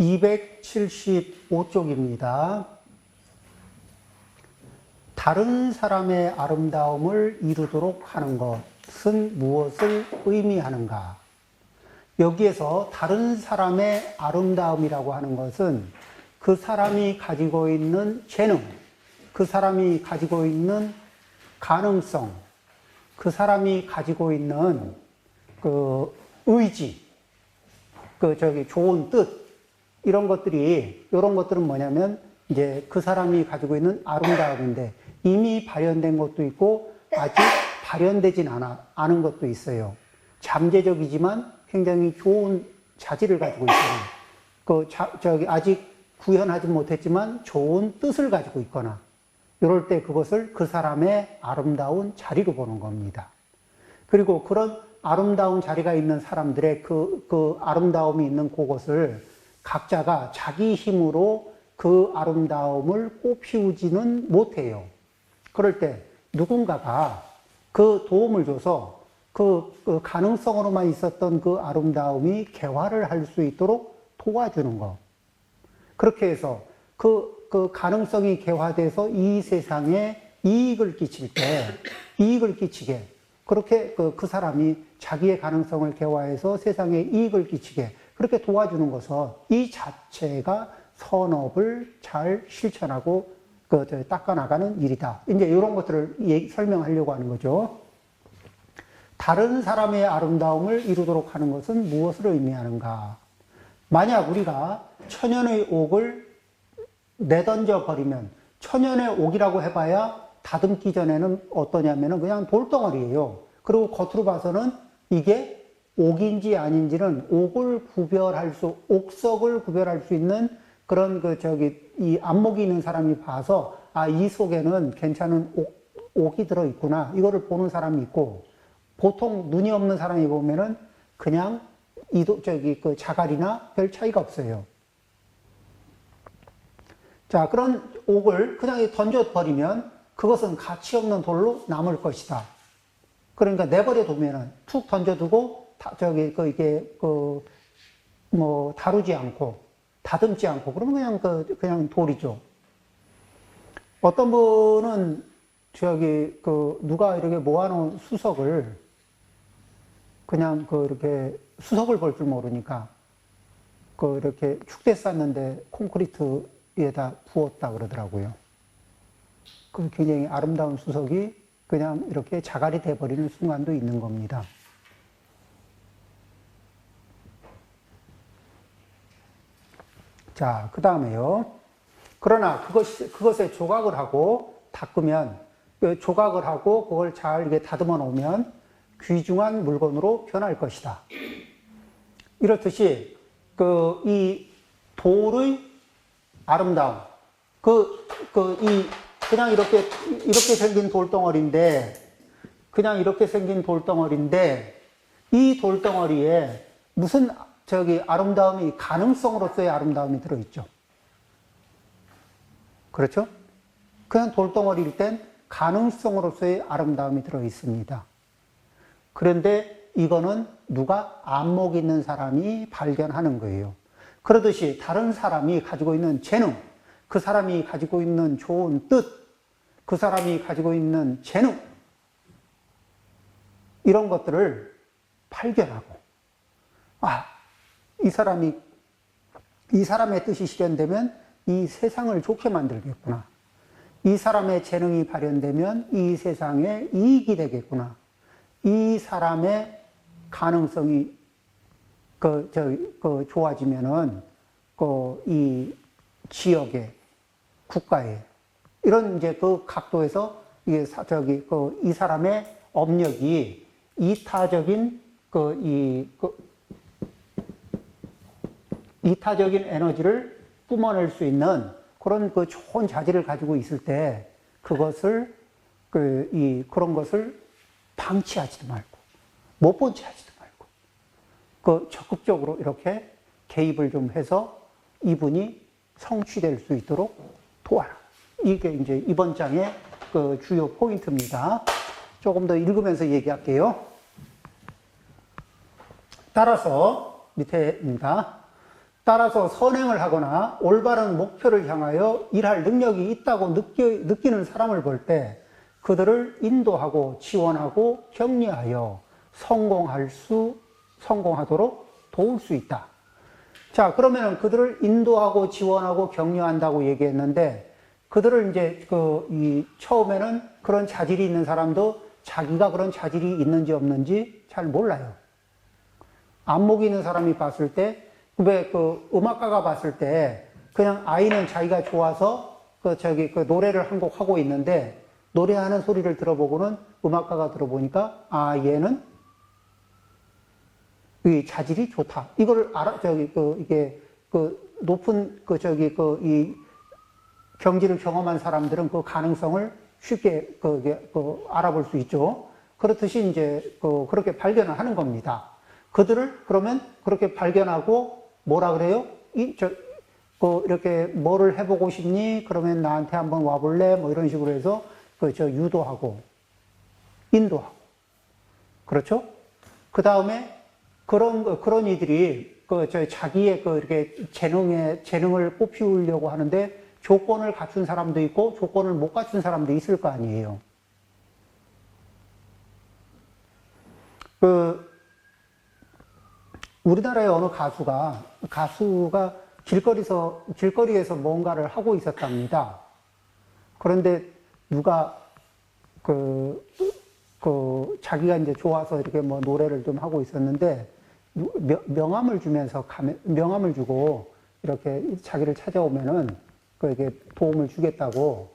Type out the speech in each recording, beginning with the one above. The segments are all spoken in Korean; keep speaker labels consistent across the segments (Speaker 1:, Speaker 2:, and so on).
Speaker 1: 275쪽입니다. 다른 사람의 아름다움을 이루도록 하는 것은 무엇을 의미하는가? 여기에서 다른 사람의 아름다움이라고 하는 것은 그 사람이 가지고 있는 재능, 그 사람이 가지고 있는 가능성, 그 사람이 가지고 있는 그 의지, 그 저기 좋은 뜻, 이런 것들이, 이런 것들은 뭐냐면 이제 그 사람이 가지고 있는 아름다움인데 이미 발현된 것도 있고 아직 발현되진 않아, 않은 것도 있어요. 잠재적이지만 굉장히 좋은 자질을 가지고 있거나, 그, 자, 저기, 아직 구현하지 못했지만 좋은 뜻을 가지고 있거나, 이럴 때 그것을 그 사람의 아름다운 자리로 보는 겁니다. 그리고 그런 아름다운 자리가 있는 사람들의 그, 그 아름다움이 있는 그것을 각자가 자기 힘으로 그 아름다움을 꽃피우지는 못해요. 그럴 때 누군가가 그 도움을 줘서 그, 그 가능성으로만 있었던 그 아름다움이 개화를 할 수 있도록 도와주는 것. 그렇게 해서 그, 그 가능성이 개화돼서 이 세상에 이익을 끼칠 때, 이익을 끼치게, 그렇게 그, 그 사람이 자기의 가능성을 개화해서 세상에 이익을 끼치게, 그렇게 도와주는 것은 이 자체가 선업을 잘 실천하고 그, 저, 닦아나가는 일이다. 이제 이런 것들을 설명하려고 하는 거죠. 다른 사람의 아름다움을 이루도록 하는 것은 무엇을 의미하는가? 만약 우리가 천연의 옥을 내던져 버리면 천연의 옥이라고 해봐야 다듬기 전에는 어떠냐면은 그냥 돌덩어리예요. 그리고 겉으로 봐서는 이게 옥인지 아닌지는 옥을 구별할 수, 옥석을 구별할 수 있는 그런 그 저기 이 안목이 있는 사람이 봐서 아 이 속에는 괜찮은 옥, 옥이 들어 있구나 이거를 보는 사람이 있고 보통 눈이 없는 사람이 보면은 그냥 이도 저기 그 자갈이나 별 차이가 없어요. 자 그런 옥을 그냥 던져 버리면 그것은 가치 없는 돌로 남을 것이다. 그러니까 내버려 두면은 툭 던져두고 다, 저기 그 이게 그 뭐 다루지 않고 다듬지 않고 그러면 그냥 그 그냥 돌이죠. 어떤 분은 저기 그 누가 이렇게 모아놓은 수석을 그냥 그 이렇게 수석을 볼 줄 모르니까 그 이렇게 축대 쌌는데 콘크리트에다 부었다 그러더라고요. 그 굉장히 아름다운 수석이 그냥 이렇게 자갈이 돼버리는 순간도 있는 겁니다. 자, 그 다음에요. 그러나 그것, 그것에 조각을 하고 닦으면, 그 조각을 하고 그걸 잘 이렇게 다듬어 놓으면 귀중한 물건으로 변할 것이다. 이렇듯이, 그, 이 돌의 아름다움, 그, 그, 이, 그냥 이렇게, 이렇게 생긴 돌덩어리인데, 그냥 이렇게 생긴 돌덩어리인데, 이 돌덩어리에 무슨 저기 아름다움이 가능성으로서의 아름다움이 들어있죠. 그렇죠? 그냥 돌덩어리일 땐 가능성으로서의 아름다움이 들어있습니다. 그런데 이거는 누가 안목 있는 사람이 발견하는 거예요. 그러듯이 다른 사람이 가지고 있는 재능, 그 사람이 가지고 있는 좋은 뜻, 그 사람이 가지고 있는 재능, 이런 것들을 발견하고, 아, 이 사람이, 이 사람의 뜻이 실현되면 이 세상을 좋게 만들겠구나. 이 사람의 재능이 발현되면 이 세상에 이익이 되겠구나. 이 사람의 가능성이 그, 저, 그 좋아지면은 그 이 지역에, 국가에 이런 이제 그 각도에서 이게 사, 저기 그 이 사람의 업력이 이타적인 그이 그 이타적인 에너지를 뿜어낼 수 있는 그런 그 좋은 자질을 가지고 있을 때 그것을 그 이 그런 것을 방치하지도 말고 못 본 채 하지도 말고 그 적극적으로 이렇게 개입을 좀 해서 이분이 성취될 수 있도록 도와라. 이게 이제 이번 장의 그 주요 포인트입니다. 조금 더 읽으면서 얘기할게요. 따라서 밑에입니다. 따라서 선행을 하거나 올바른 목표를 향하여 일할 능력이 있다고 느끼, 느끼는 사람을 볼 때 그들을 인도하고 지원하고 격려하여 성공할 수, 성공하도록 도울 수 있다. 자, 그러면 그들을 인도하고 지원하고 격려한다고 얘기했는데 그들을 이제 그, 이, 처음에는 그런 자질이 있는 사람도 자기가 그런 자질이 있는지 없는지 잘 몰라요. 안목이 있는 사람이 봤을 때, 왜 그 음악가가 봤을 때, 그냥 아이는 자기가 좋아서 그 저기 그 노래를 한 곡 하고 있는데, 노래하는 소리를 들어보고는 음악가가 들어보니까, 아, 얘는 이 자질이 좋다. 이걸 알아, 저기 그 이게 그 높은 그 저기 그 이 경지를 경험한 사람들은 그 가능성을 쉽게 그, 그 알아볼 수 있죠. 그렇듯이 이제 그 그렇게 발견을 하는 겁니다. 그들을 그러면 그렇게 발견하고 뭐라 그래요? 이, 저, 그 이렇게 뭐를 해보고 싶니? 그러면 나한테 한번 와볼래? 뭐 이런 식으로 해서 그 저 유도하고 인도하고 그렇죠? 그 다음에 그런 거- 그런 이들이 그 저 자기의 그 이렇게 재능에 재능을 꽃피우려고 하는데 조건을 갖춘 사람도 있고 조건을 못 갖춘 사람도 있을 거 아니에요. 그 우리나라의 어느 가수가 가수가 길거리에서 길거리에서 뭔가를 하고 있었답니다. 그런데 누가 그, 그 자기가 이제 좋아서 이렇게 뭐 노래를 좀 하고 있었는데 누- 명- 명함을 주면서 명함을 주고 이렇게 자기를 찾아오면은 그에게 도움을 주겠다고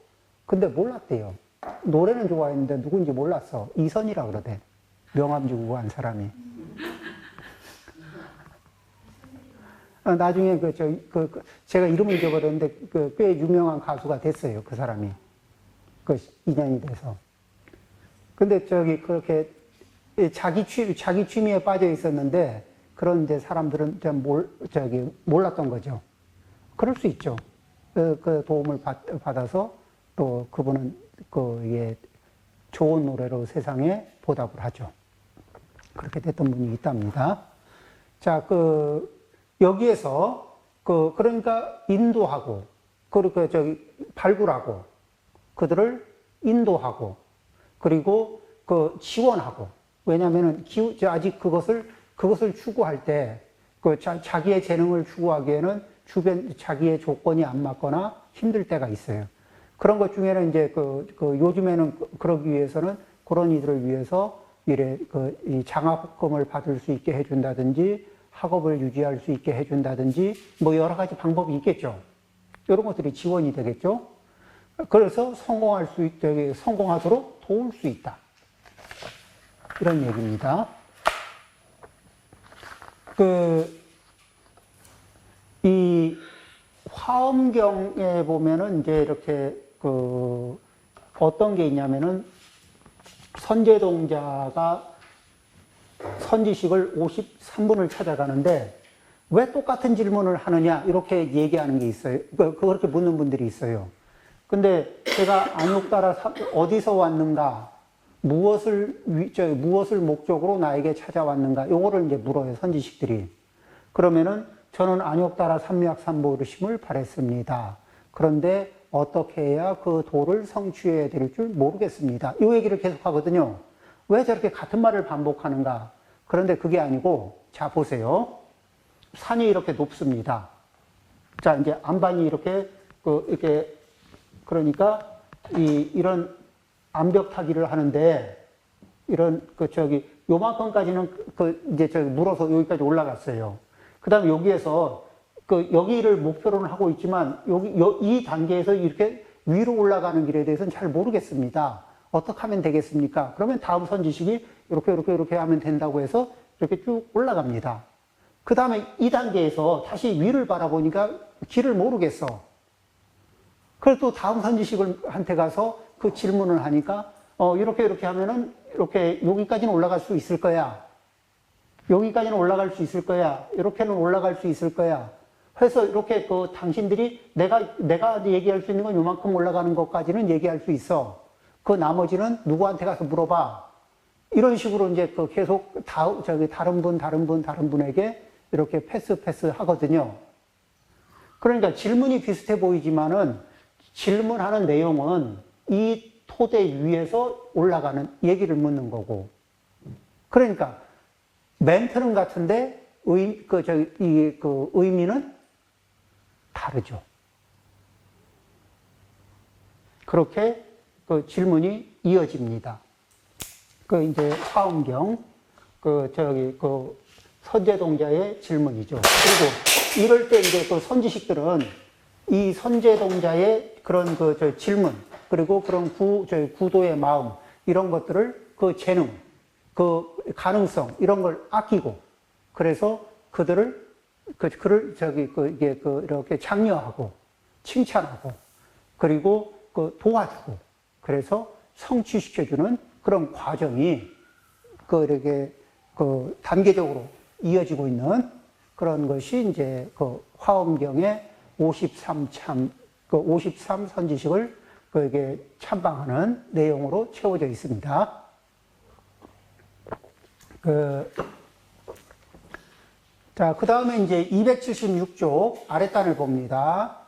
Speaker 1: 근데 몰랐대요. 노래는 좋아했는데 누군지 몰랐어. 이선이라 그러대. 명함 주고 간 사람이. 나중에 그, 저, 그, 그 제가 이름을 잊어버렸는데 그 꽤 유명한 가수가 됐어요. 그 사람이. 그 인연이 돼서. 근데 저기 그렇게 자기 취, 자기 취미에 빠져 있었는데 그런 이제 사람들은 좀 몰, 저기 몰랐던 거죠. 그럴 수 있죠. 그, 그 도움을 받, 받아서 또 그분은 그, 예, 좋은 노래로 세상에 보답을 하죠. 그렇게 됐던 분이 있답니다. 자, 그, 여기에서, 그, 그러니까 인도하고, 그리고 저기, 발굴하고, 그들을 인도하고, 그리고 그 지원하고, 왜냐면은 기후, 저 아직 그것을, 그것을 추구할 때, 그 자, 자기의 재능을 추구하기에는 주변, 자기의 조건이 안 맞거나 힘들 때가 있어요. 그런 것 중에는 이제 그, 그 요즘에는 그- 그러기 위해서는 그런 이들을 위해서 이래 그이 장학금을 받을 수 있게 해준다든지 학업을 유지할 수 있게 해준다든지 뭐 여러 가지 방법이 있겠죠. 이런 것들이 지원이 되겠죠. 그래서 성공할 수 있, 저기 성공하도록 도울 수 있다. 이런 얘기입니다. 그, 이 화엄경에 보면은 이제 이렇게 그 어떤 게 있냐면은 선제동자가 선지식을 53분을 찾아가는데 왜 똑같은 질문을 하느냐 이렇게 얘기하는 게 있어요. 그- 그렇게 묻는 분들이 있어요. 근데 제가 안욕 따라 사- 어디서 왔는가, 무엇을 위- 저, 무엇을 목적으로 나에게 찾아왔는가, 요거를 이제 물어요 선지식들이. 그러면은 저는 안욕 따라 삼미학 삼보르심을 바랬습니다. 그런데 어떻게 해야 그 도를 성취해야 될 줄 모르겠습니다. 이 얘기를 계속 하거든요. 왜 저렇게 같은 말을 반복하는가? 그런데 그게 아니고, 자, 보세요. 산이 이렇게 높습니다. 자, 이제 안반이 이렇게, 그, 이렇게, 그러니까, 이, 이런 암벽 타기를 하는데, 이런, 그, 저기, 요만큼까지는, 그, 그 이제 저기 물어서 여기까지 올라갔어요. 그 다음에 여기에서, 그, 여기를 목표로는 하고 있지만, 여기, 여- 이 단계에서 이렇게 위로 올라가는 길에 대해서는 잘 모르겠습니다. 어떻게 하면 되겠습니까? 그러면 다음 선 지식이 이렇게, 이렇게, 이렇게 하면 된다고 해서 이렇게 쭉 올라갑니다. 그 다음에 이 단계에서 다시 위를 바라보니까 길을 모르겠어. 그래서 또 다음 선 지식을 한테 가서 그 질문을 하니까 어 이렇게 이렇게 하면은 이렇게 여기까지는 올라갈 수 있을 거야. 여기까지는 올라갈 수 있을 거야. 이렇게는 올라갈 수 있을 거야. 해서 이렇게 그 당신들이 내가 내가 얘기할 수 있는 건 요만큼 올라가는 것까지는 얘기할 수 있어. 그 나머지는 누구한테 가서 물어봐. 이런 식으로 이제 그 계속 다 저기 다른 분 다른 분 다른 분에게 이렇게 패스 패스 하거든요. 그러니까 질문이 비슷해 보이지만은 질문하는 내용은 이 토대 위에서 올라가는 얘기를 묻는 거고. 그러니까 멘트는 같은데 의, 그, 저, 이, 그 의미는 다르죠. 그렇게 그 질문이 이어집니다. 그 이제 화엄경, 그 저기 그 선제동자의 질문이죠. 그리고 이럴 때 이제 그 선지식들은 이 선제동자의 그런 그 저 질문, 그리고 그런 구, 저 구도의 마음, 이런 것들을 그 재능, 그 가능성, 이런 걸 아끼고, 그래서 그들을, 그, 그를 저기 그 이게 그 이렇게 장려하고, 칭찬하고, 그리고 그 도와주고, 그래서 성취시켜주는 그런 과정이 그 이렇게 그 단계적으로 이어지고 있는 그런 것이 이제 그 화엄경의 53참, 그 53 선지식을 그게 참방하는 내용으로 채워져 있습니다. 그, 자, 그 다음에 이제 276쪽 아랫단을 봅니다.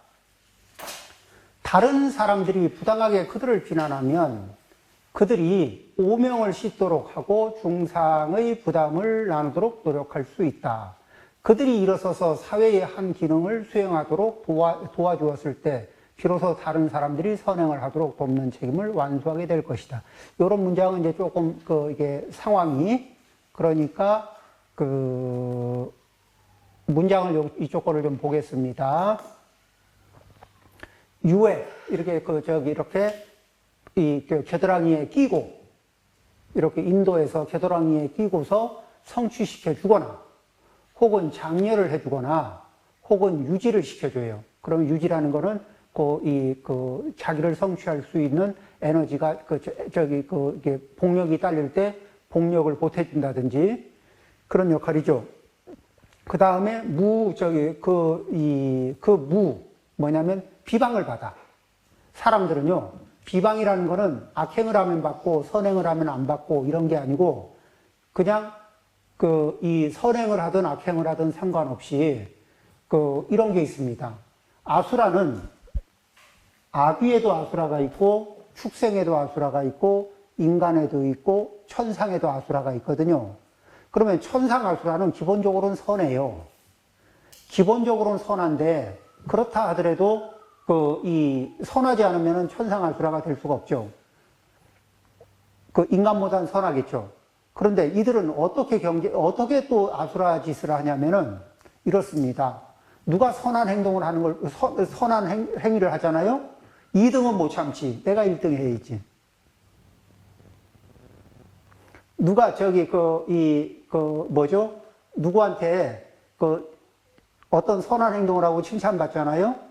Speaker 1: 다른 사람들이 부당하게 그들을 비난하면 그들이 오명을 씻도록 하고 중상의 부담을 나누도록 노력할 수 있다. 그들이 일어서서 사회의 한 기능을 수행하도록 도와, 도와주었을 때 비로소 다른 사람들이 선행을 하도록 돕는 책임을 완수하게 될 것이다. 이런 문장은 이제 조금 그 이게 상황이 그러니까 그 문장을 이쪽 거를 좀 보겠습니다. 유해 이렇게 그 저기 이렇게 이 겨드랑이에 끼고 이렇게 인도에서 겨드랑이에 끼고서 성취시켜 주거나 혹은 장려를 해 주거나 혹은 유지를 시켜 줘요. 그러면 유지라는 거는 그, 이, 그, 자기를 성취할 수 있는 에너지가, 그, 저, 기 그 이게 복력이 딸릴 때 복력을 보태준다든지 그런 역할이죠. 그 다음에 무, 저기, 그, 이, 그 무, 뭐냐면 비방을 받아. 사람들은요, 비방이라는 거는 악행을 하면 받고 선행을 하면 안 받고 이런 게 아니고 그냥 그, 이 선행을 하든 악행을 하든 상관없이 그, 이런 게 있습니다. 아수라는 아귀에도 아수라가 있고 축생에도 아수라가 있고 인간에도 있고 천상에도 아수라가 있거든요. 그러면 천상 아수라는 기본적으로는 선해요. 기본적으로는 선한데 그렇다 하더라도 그 이 선하지 않으면 천상 아수라가 될 수가 없죠. 그 인간보다는 선하겠죠. 그런데 이들은 어떻게 경제 어떻게 또 아수라 짓을 하냐면은 이렇습니다. 누가 선한 행동을 하는 걸 선, 선한 행, 행위를 하잖아요. 2등은 못 참지. 내가 1등 해야지. 누가 저기 그, 이, 그, 뭐죠? 누구한테 그 어떤 선한 행동을 하고 칭찬받잖아요?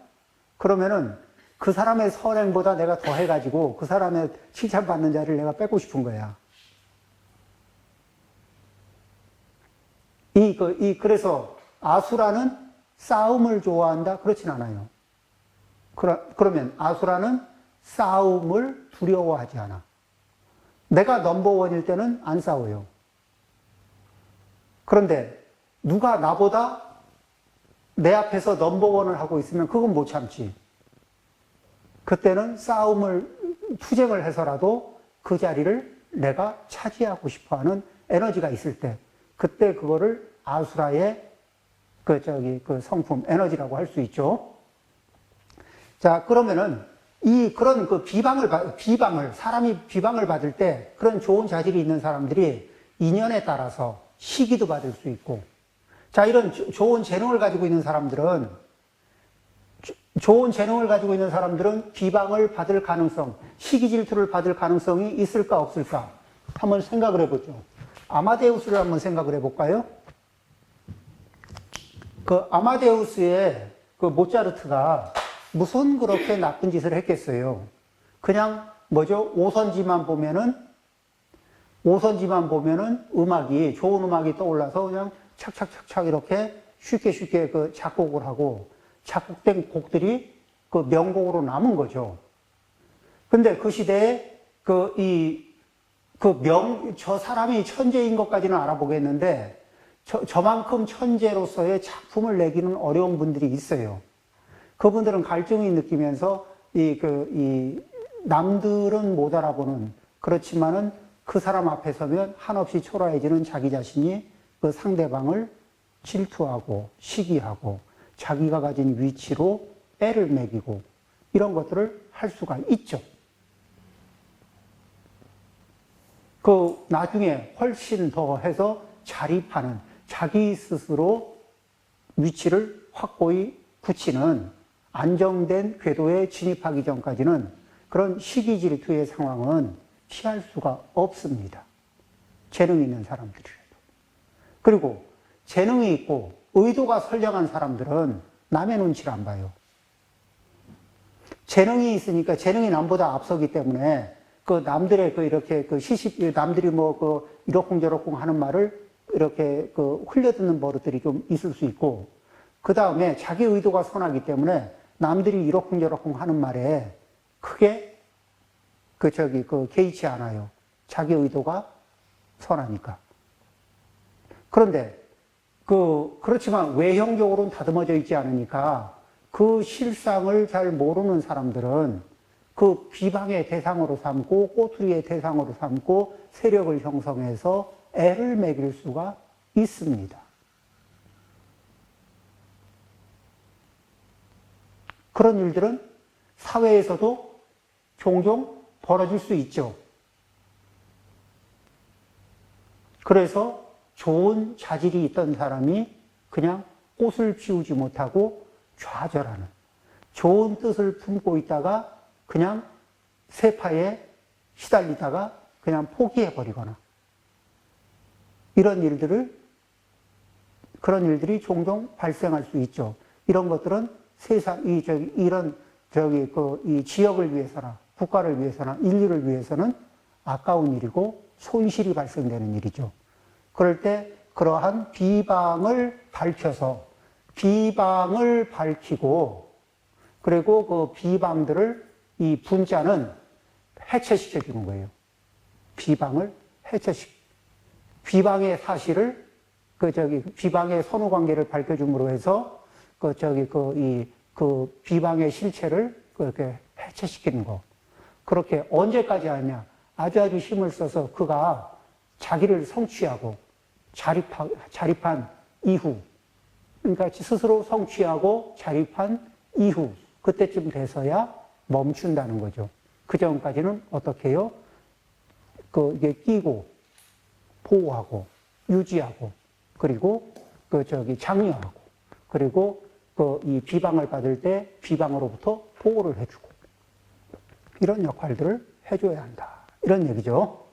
Speaker 1: 그러면은 그 사람의 선행보다 내가 더 해가지고 그 사람의 칭찬받는 자리를 내가 뺏고 싶은 거야. 이, 그, 이, 그래서 아수라는 싸움을 좋아한다? 그렇진 않아요. 그러, 그러면 아수라는 싸움을 두려워하지 않아. 내가 넘버원일 때는 안 싸워요. 그런데 누가 나보다 내 앞에서 넘버원을 하고 있으면 그건 못 참지. 그때는 싸움을, 투쟁을 해서라도 그 자리를 내가 차지하고 싶어 하는 에너지가 있을 때, 그때 그거를 아수라의 그, 저기, 그 성품, 에너지라고 할 수 있죠. 자, 그러면은 이 그런 그 비방을, 비방을, 사람이 비방을 받을 때 그런 좋은 자질이 있는 사람들이 인연에 따라서 시기도 받을 수 있고, 자, 이런 좋은 재능을 가지고 있는 사람들은, 좋은 재능을 가지고 있는 사람들은 비방을 받을 가능성, 시기 질투를 받을 가능성이 있을까, 없을까? 한번 생각을 해보죠. 아마데우스를 한번 생각을 해볼까요? 그 아마데우스의 그 모차르트가 무슨 그렇게 나쁜 짓을 했겠어요? 그냥 뭐죠? 오선지만 보면은 오선지만 보면은 음악이 좋은 음악이 떠올라서 그냥 착착착착 이렇게 쉽게 쉽게 그 작곡을 하고 작곡된 곡들이 그 명곡으로 남은 거죠. 근데 그 시대에 그 이 그 명 저 사람이 천재인 것까지는 알아보겠는데 저, 저만큼 천재로서의 작품을 내기는 어려운 분들이 있어요. 그분들은 갈증이 느끼면서 이, 그, 이, 남들은 못 알아보는 그렇지만은 그 사람 앞에 서면 한없이 초라해지는 자기 자신이 그 상대방을 질투하고 시기하고 자기가 가진 위치로 애를 먹이고 이런 것들을 할 수가 있죠. 그 나중에 훨씬 더 해서 자립하는 자기 스스로 위치를 확고히 굳히는 안정된 궤도에 진입하기 전까지는 그런 시기 질투의 상황은 피할 수가 없습니다. 재능 있는 사람들이라도. 그리고 재능이 있고 의도가 선량한 사람들은 남의 눈치를 안 봐요. 재능이 있으니까 재능이 남보다 앞서기 때문에 그 남들의 그 이렇게 그 시십 남들이 뭐 그 이러쿵저러쿵 하는 말을 이렇게 그 흘려듣는 버릇들이 좀 있을 수 있고 그 다음에 자기 의도가 선하기 때문에 남들이 이러쿵저러쿵 하는 말에 크게 그 저기 그 개의치 않아요. 자기 의도가 선하니까. 그런데 그 그렇지만 외형적으로는 다듬어져 있지 않으니까 그 실상을 잘 모르는 사람들은 그 비방의 대상으로 삼고 꼬투리의 대상으로 삼고 세력을 형성해서 애를 먹일 수가 있습니다. 그런 일들은 사회에서도 종종 벌어질 수 있죠. 그래서 좋은 자질이 있던 사람이 그냥 꽃을 피우지 못하고 좌절하는 좋은 뜻을 품고 있다가 그냥 세파에 시달리다가 그냥 포기해버리거나 이런 일들을 그런 일들이 종종 발생할 수 있죠. 이런 것들은 세상 이 저기 이런 저기 그 이 지역을 위해서나 국가를 위해서나 인류를 위해서는 아까운 일이고 손실이 발생되는 일이죠. 그럴 때 그러한 비방을 밝혀서 비방을 밝히고 그리고 그 비방들을 이 분자는 해체시켜 주는 거예요. 비방을 해체시 비방의 사실을 그 저기 비방의 선후 관계를 밝혀 줌으로 해서 그 저기 그 이그 비방의 실체를 그렇게 해체시키는 거. 그렇게 언제까지 하냐? 아주 아주 힘을 써서 그가 자기를 성취하고 자립하, 자립한 이후, 그러니까 스스로 성취하고 자립한 이후, 그때쯤 돼서야 멈춘다는 거죠. 그 전까지는 어떻게 해요? 그, 이게 끼고, 보호하고, 유지하고, 그리고 그, 저기, 장려하고, 그리고 그, 이 비방을 받을 때 비방으로부터 보호를 해주고, 이런 역할들을 해줘야 한다. 이런 얘기죠.